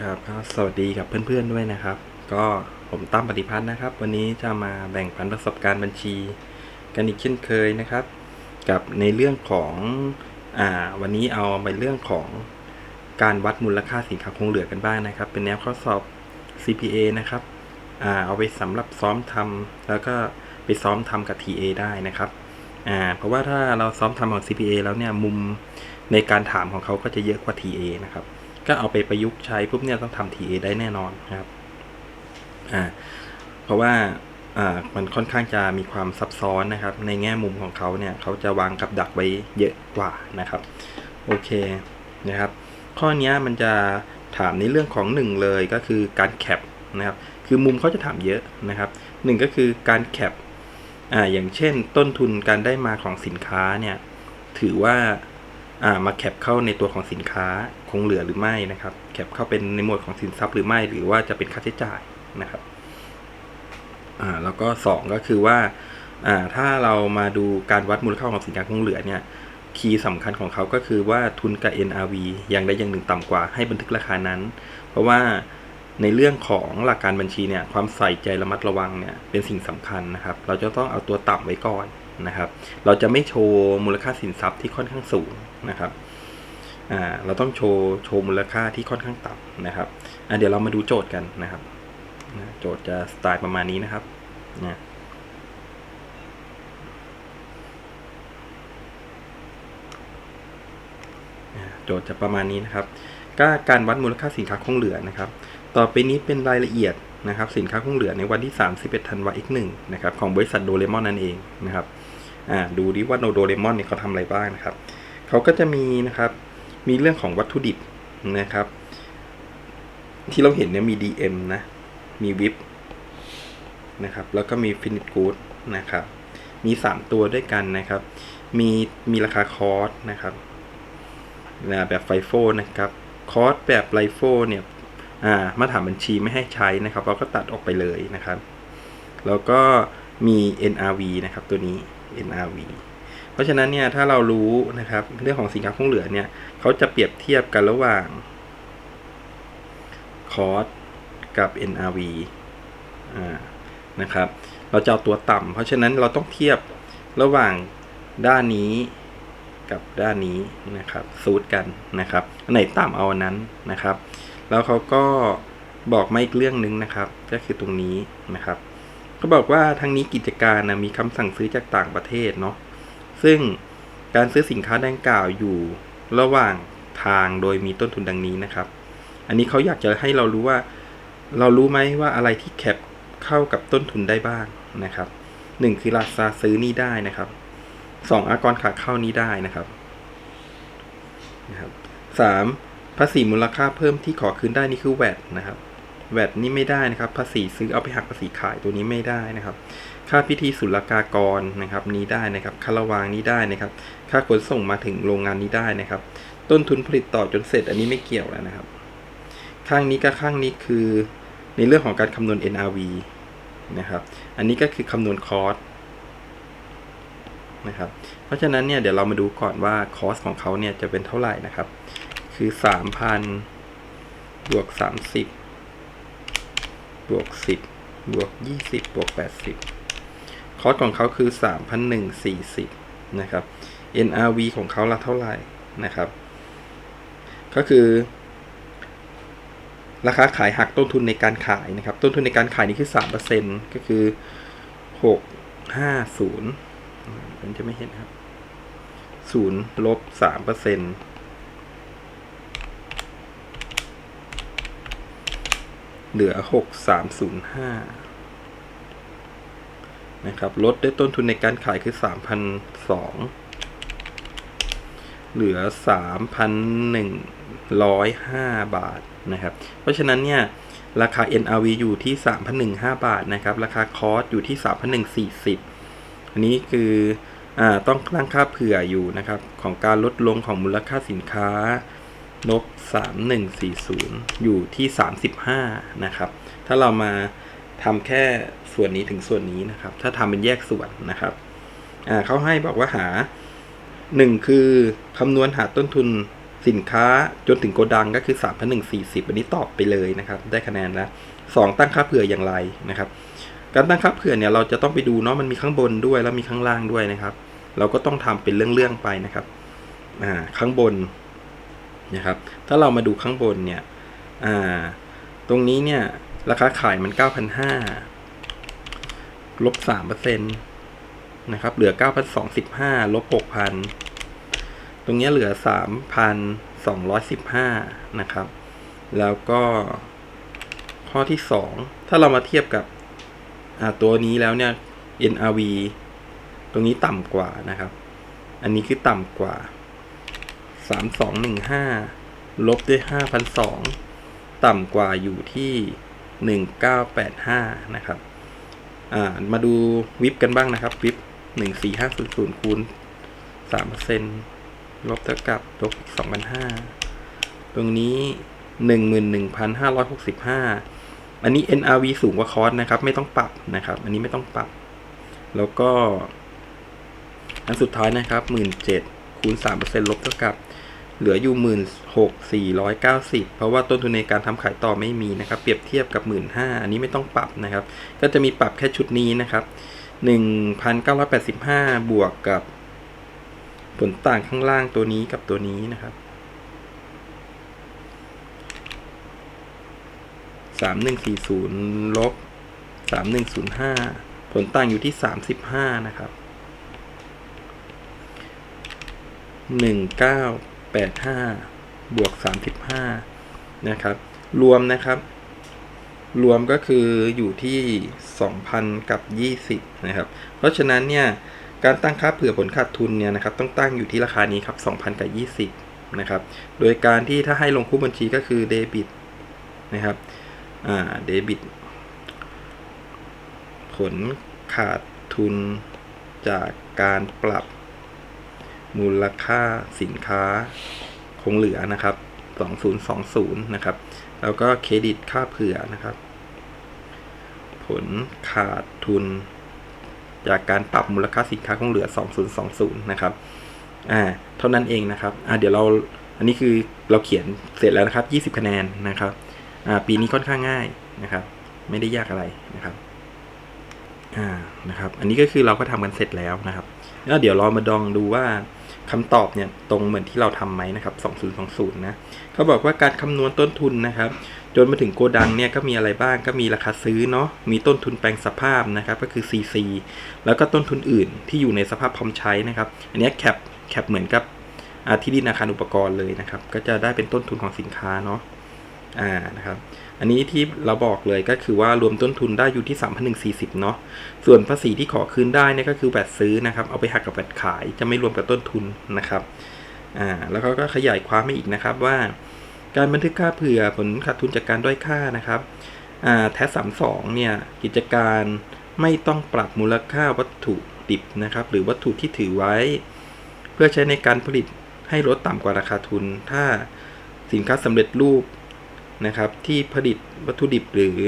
ครับก็สวัสดีกับเพื่อนๆด้วยนะครับ ก็ผมตั้มปฏิพัฒน์นะครับ วันนี้จะมาแบ่งปันประสบการณ์บัญชี กันอีกเช่นเคยนะครับ กับในเรื่องของอ่าวันนี้เอาไปเรื่องของการวัดมูลค่าสินค้าคงเหลือกันบ้างนะครับ เป็นแนวข้อสอบ CPA นะครับอ่าเอาไปสำหรับซ้อมทำแล้วก็ไปซ้อมทำกับ TA ได้นะครับอ่าเพราะว่าถ้าเราซ้อมทำของ CPA แล้วเนี่ยมุมในการถามของเขาก็จะเยอะกว่า TA นะครับ ก็เอาไปประยุกต์ใช้ปุ๊บเนี่ยต้องทำ TA ได้แน่นอนนะครับอ่าเพราะว่าอ่ามันค่อนข้างจะมีความซับซ้อนนะครับ ในแง่มุมของเขาเนี่ยเขาจะวางกับดักไว้เยอะกว่านะครับโอเคนะครับ ข้อนี้มันจะถามในเรื่องของหนึ่งเลยก็คือการแคปนะครับคือมุมเขาจะถามเยอะนะครับหนึ่งก็คือการแคปอ่าอย่างเช่น ต้นทุนการได้มาของสินค้าเนี่ยถือว่า มาแคปเข้าในตัวของสินค้าคงเหลือหรือไม่นะครับแคปเข้าเป็นในหมวดของสินทรัพย์หรือไม่ หรือว่าจะเป็นค่าใช้จ่ายนะครับอ่าแล้วก็สองก็คือว่าอ่าถ้าเรามาดูการวัดมูลค่าของสินค้าคงเหลือเนี่ยคีย์สำคัญของเขาก็คือว่าทุนกับ NRV อย่างใดอย่างหนึ่งต่ำกว่าให้บันทึกราคานั้น เพราะว่าในเรื่องของหลักการบัญชีเนี่ยความใส่ใจระมัดระวังเนี่ยเป็นสิ่งสำคัญนะครับ เราจะต้องเอาตัวต่ำไว้ก่อน นะครับ เราจะไม่โชว์มูลค่าสินทรัพย์ที่ค่อนข้างสูงนะครับเราต้องโชว์โชว์มูลค่าที่ค่อนข้างต่ำนะครับเดี๋ยวเรามาดูโจทย์กันนะครับ โจทย์จะสไตล์ประมาณนี้นะครับนะโจทย์จะประมาณนี้นะครับ ก็การวัดมูลค่าสินค้าคงเหลือนะครับ ต่อไปนี้เป็นรายละเอียด นะครับสินค้าคงเหลือในวันที่ 31ธันวาคม X1 นะครับของบริษัทโดเรมอนนั่นเองนะครับอ่าดูดิว่าโนโดเรมอนเนี่ยเขาทำอะไรบ้างนะครับเขาก็จะมีนะครับมีเรื่องของวัตถุดิบนะครับ ที่เราเห็นเนี่ยมี DM นะมีวิปนะครับแล้วก็มีฟินิ g กูดนะครับมี 3 ตัวด้วยกันนะครับ มีมีราคาคอร์สนะครับแบบไฟโฟนะครับคอร์สแบบไลโฟเนี่ย มาตรฐานบัญชีไม่ให้ใช้นะครับ เราก็ตัดออกไปเลยนะครับ แล้วก็มี NRV นะครับตัวนี้ NRV เพราะฉะนั้นเนี่ยถ้าเรารู้นะครับเรื่องของสินค้าคงเหลือเนี่ยเขาจะเปรียบเทียบกันระหว่างคอสกับ NRV นะครับ เราจะเอาตัวต่ำเพราะฉะนั้นเราต้องเทียบระหว่างด้านนี้กับด้านนี้นะครับซูดกันนะครับ อันไหนต่ำเอาอันนั้นนะครับ แล้วเขาก็บอกมาอีกเรื่องหนึ่งนะครับ ก็คือตรงนี้นะครับเขาบอกว่าทางนี้กิจการนะมีคำสั่งซื้อจากต่างประเทศเนาะซึ่งการซื้อสินค้าดังกล่าวอยู่ระหว่างทางโดยมีต้นทุนดังนี้นะครับ อันนี้เขาอยากจะให้เรารู้ว่า เรารู้ไหมว่าอะไรที่แคปเข้ากับต้นทุนได้บ้างนะครับหนึ่งคือราคาซื้อนี่ได้นะครับสองอากรขาเข้านี้ได้นะครับนะครับสาม ภาษีมูลค่าเพิ่มที่ขอคืนได้นี่คือแวดนะครับแวดนี่ไม่ได้นะครับ ภาษีซื้อเอาไปหักภาษีขายตัวนี้ไม่ได้นะครับ ค่าพิธีศุลกากรนะครับนี้ได้นะครับค่าระวางนี้ได้นะครับ ค่าขนส่งมาถึงโรงงานนี้ได้นะครับ ต้นทุนผลิตต่อจนเสร็จ อันนี้ไม่เกี่ยวแล้วนะครับ ข้างนี้กับข้างนี้คือในเรื่องของการคำนวณ NRV นะครับ อันนี้ก็คือคำนวณคอสนะครับ เพราะฉะนั้นเนี่ยเดี๋ยวเรามาดูก่อนว่าคอสของเขาเนี่ยจะเป็นเท่าไหร่นะครับ คือสามพันบวกสามสิบบวกสิบบวกยี่สิบบวกแปดสิบคอสของเขาคือสามพันหนึ่งสี่สิบนะครับ NRV ของเขาละเท่าไหร่นะครับ ก็คือ ราคาขายหักต้นทุนในการขายนะครับ ต้นทุนในการขายนี่คือสามเปอร์เซ็นก็คือหกห้าศูนย์มันจะไม่เห็นครับศูนย์ลบสามเปอร์เซ็นต์ เหลือ 6305 นะครับ ลดได้ต้นทุนในการขายคือ 3,002 เหลือ 3,105 บาทนะครับ เพราะฉะนั้นเนี่ย ราคา NRV อยู่ที่ 3,105 บาทนะครับ ราคาคอสอยู่ที่ 3,140 อันนี้คืออต้องตั้งค่าเผื่ออยู่นะครับ ของการลดลงของมูลค่าสินค้า ลบ3140 อยู่ที่ 35 นะครับ ถ้าเรามาทำแค่ส่วนนี้ถึงส่วนนี้นะครับ ถ้าทำเป็นแยกส่วนนะครับเขาให้บอกว่าหา 1 คือคำนวณหาต้นทุนสินค้าจนถึงโกดังก็คือ 3 1 4 0 อันนี้ตอบไปเลยนะครับ ได้คะแนนแล้ว2ตั้งค่าเผื่ออย่างไรนะครับ การตั้งค่าเผื่อเนี่ยเราจะต้องไปดูเนาะมันมีข้างบนด้วยแล้วมีข้างล่างด้วยนะครับ เราก็ต้องทำเป็นเรื่องๆไปนะครับ อ่า ข้างบน นะครับ ถ้าเรามาดูข้างบนเนี่ยตรงนี้เนี่ยราคาขายมัน 9,500ลบ3%เปอร์เซ็นต์นะครับเหลือ 9,215ลบ6,000 ตรงนี้เหลือ 3,215 นะครับ แล้วก็ข้อที่ 2 ถ้าเรามาเทียบกับตัวนี้แล้วเนี่ย NRV ตรงนี้ต่ำกว่านะครับ อันนี้คือต่ำกว่า 3215ลบด้วย5,002ต่ำกว่าอยู่ที่1985นะครับ อ่า มาดูวิบกันบ้างนะครับวิบ14500คูณ3%ลบเท่ากับลบ2,500ตรงนี้11,565อันนี้ NRV สูงกว่าคอร์สนะครับ ไม่ต้องปรับนะครับ อันนี้ไม่ต้องปรับ แล้วก็ อันสุดท้ายนะครับ17,000 คูณ3%ลบเท่ากับเหลืออยู่16,490เพราะว่าต้นทุนในการทำขายต่อไม่มีนะครับ เปรียบเทียบกับ15,000อันนี้ไม่ต้องปรับนะครับ ก็จะมีปรับแค่ชุดนี้นะครับ1,985บวกกับ ผลต่างข้างล่างตัวนี้กับตัวนี้นะครับ3140ลบ3105ผลต่างอยู่ที่35นะครับ 1985บวก35นะครับ รวมนะครับ รวมก็คืออยู่ที่2,000กับ20นะครับ เพราะฉะนั้นเนี่ยการตั้งค่าเผื่อผลขาดทุนเนี่ยนะครับต้องตั้งอยู่ที่ราคานี้ครับ2,000กับ20นะครับโดยการที่ถ้าให้ลงคู่บัญชีก็คือเดบิตนะครับอ่าเดบิต ผลขาดทุนจากการปรับ มูลค่าสินค้าคงเหลือนะครับ 2020 นะครับ แล้วก็เครดิตค่าเผื่อนะครับ ผลขาดทุน จากการปรับมูลค่าสินค้าคงเหลือ 2020 นะครับอ่าเท่านั้นเองนะครับอ่าเดี๋ยวเราอันนี้คือเราเขียนเสร็จแล้วนะครับ 20 คะแนนนะครับอ่าปีนี้ค่อนข้างง่ายนะครับ ไม่ได้ยากอะไรนะครับอ่านะครับ อันนี้ก็คือเราก็ทำกันเสร็จแล้วนะครับแล้วเดี๋ยวเรามาดองดูว่า คำตอบเนี่ยตรงเหมือนที่เราทำไหมนะครับ 2020 นะเขาบอกว่าการคำนวณต้นทุนนะครับ จนมาถึงโกดังเนี่ยก็มีอะไรบ้างก็มีราคาซื้อเนาะมีต้นทุนแปลงสภาพนะครับ ก็คือ CC แล้วก็ต้นทุนอื่นที่อยู่ในสภาพพร้อมใช้นะครับ อันนี้แคปแคปเหมือนกับที่ดินอาคารอุปกรณ์เลยนะครับ ก็จะได้เป็นต้นทุนของสินค้าเนาะอ่านะครับ อันนี้ที่เราบอกเลยก็คือว่ารวมต้นทุนได้อยู่ที่ 3,140 เนาะ ส่วนภาษีที่ขอคืนได้เนี่ยก็คือแบตซื้อนะครับ เอาไปหักกับแบตขายจะไม่รวมกับต้นทุนนะครับ อ่า แล้วเขาก็ขยายความให้อีกนะครับว่า การบันทึกค่าเผื่อผลขาดทุนจากการด้อยค่านะครับ อ่า แท้32เนี่ย กิจการไม่ต้องปรับมูลค่าวัตถุดิบนะครับ หรือวัตถุที่ถือไว้ เพื่อใช้ในการผลิตให้ลดต่ำกว่าราคาทุน ถ้าสินค้าสำเร็จรูป นะครับที่ผลิตวัตถุดิบหรือ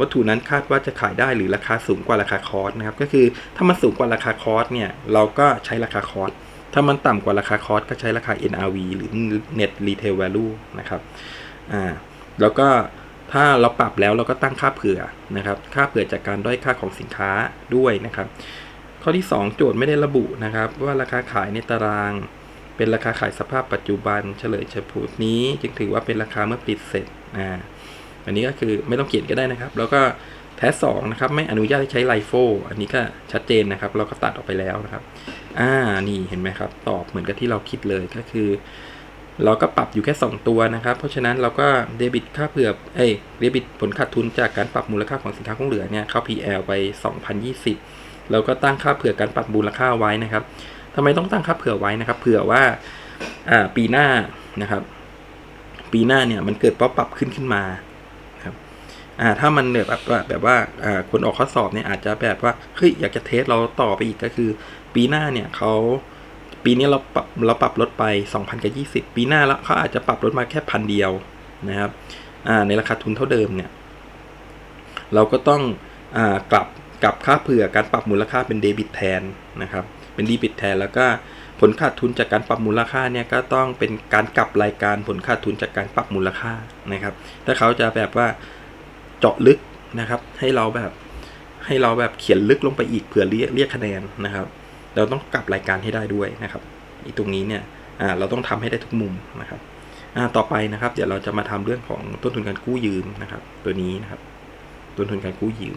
วัตถุนั้นคาดว่าจะขายได้หรือราคาสูงกว่าราคาคอร์สนะครับก็คือถ้ามันสูงกว่าราคาคอร์สเนี่ยเราก็ใช้ราคาคอร์สถ้ามันต่ำกว่าราคาคอร์สก็ใช้ราคา NRV หรือ Net Retail Value นะครับอ่าแล้วก็ถ้าเราปรับแล้วเราก็ตั้งค่าเผื่อนะครับ ค่าเผื่อจากการด้อยค่าของสินค้าด้วยนะครับ ข้อที่ 2 โจทย์ไม่ได้ระบุนะครับ ว่าราคาขายในตาราง เป็นราคาขายสภาพปัจจุบันเฉลยเฉพาะนี้ จึงถือว่าเป็นราคาเมื่อผลิตเสร็จอ่าอันนี้ก็คือไม่ต้องเขียนก็ได้นะครับ แล้วก็แท้สองนะครับไม่อนุญาตให้ใช้ไลโฟอันนี้ก็ชัดเจนนะครับ เราก็ตัดออกไปแล้วนะครับอ่านี่เห็นไหมครับ ตอบเหมือนกับที่เราคิดเลยก็คือ เราก็ปรับอยู่แค่ 2 ตัวนะครับ เพราะฉะนั้นเราก็เดบิตค่าเผื่อเอ้ยเดบิตผลขาดทุนจากการปรับมูลค่าของสินค้าคงเหลือเนี่ยเข้า PL ไป 2020 เราก็ตั้งค่าเผื่อการปรับมูลค่าไว้นะครับ ทำไมต้องตั้งค่าเผื่อไว้นะครับ เผื่อว่าอ่าปีหน้านะครับ ปีหน้าเนี่ยมันเกิดป๊อปปรับขึ้นขึ้นมาครับอ่าถ้ามันแบบแบบว่าอ่าคนออกข้อสอบเนี่ยอาจจะแบบว่าเฮ้ยอยากจะเทสเราต่อไปอีกก็คือ ปีหน้าเนี่ยเขาปีนี้เราปรับเราปรับลดไป 2,000กับ20 ปีหน้าแล้วเขาอาจจะปรับลดมาแค่พันเดียวนะครับในราคาทุนเท่าเดิมเนี่ย เราก็ต้องอกลับกลับค่าเผื่อการปรับมูลค่าเป็นเดบิตแทนนะครับ เป็นเดบิตแทน แล้วก็ผลขาดทุนจากการปรับมูลค่าเนี่ยก็ต้องเป็นการกลับรายการผลขาดทุนจากการปรับมูลค่านะครับ ถ้าเขาจะแบบว่าเจาะลึกนะครับ ให้เราแบบให้เราแบบเขียนลึกลงไปอีกเผื่อเรียกเรียกคะแนนนะครับ เราต้องกลับรายการให้ได้ด้วยนะครับอีตรงนี้เนี่ยเราต้องทำให้ได้ทุกมุมนะครับต่อไปนะครับ เดี๋ยวเราจะมาทำเรื่องของต้นทุนการกู้ยืมนะครับ ตัวนี้นะครับ ต้นทุนการกู้ยืม